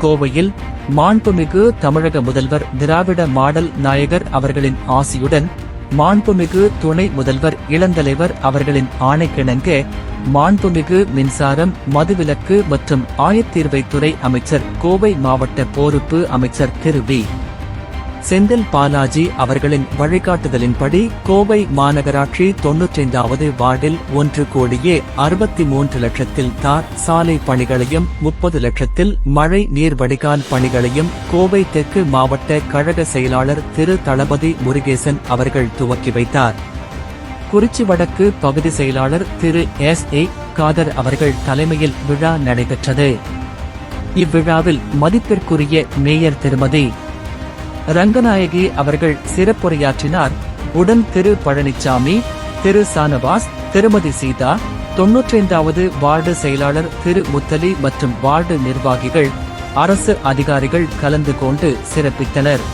கோவையில் மாண்புமிகு தமிழக முதல்வர் திராவிட மாடல் நாயகர் அவர்களின் ஆசியுடன் மாண்புமிகு துணை முதல்வர் இளந்தலைவர் அவர்களின் ஆணைக்கிணங்க மாண்புமிகு மின்சாரம் மதுவிலக்கு மற்றும் ஆயத்தீர்வைத்துறை அமைச்சர் கோவை மாவட்ட பொறுப்பு அமைச்சர் திரு வி. செந்தில் பாலாஜி அவர்களின் வழிகாட்டுதலின்படி கோவை மாநகராட்சி தொன்னூற்றைந்தாவது வார்டில் ஒன்று கோடியே அறுபத்தி மூன்று லட்சத்தில் தார் சாலை பணிகளையும் முப்பது லட்சத்தில் மழை நீர் வடிகால் பணிகளையும் கோவை தெற்கு மாவட்ட கழக செயலாளர் திரு தளபதி முருகேசன் அவர்கள் துவக்கி வைத்தார். குறிச்சி வடக்கு பகுதி செயலாளர் திரு எஸ் ஏ காதர் அவர்கள் தலைமையில் விழா நடைபெற்றது. இவ்விழாவில் மதிப்பிற்குரிய மேயர் திருமதி ரங்கநாயகி அவர்கள் சிறப்புரையாற்றினார். உடன் திரு பழனிசாமி திரு சானவாஸ் திருமதி சீதா தொன்னூற்றைந்தாவது வார்டு செயலாளர் திரு முத்தலி மற்றும் வார்டு நிர்வாகிகள் அரசு அதிகாரிகள் கலந்து கொண்டு சிறப்பித்தனர்.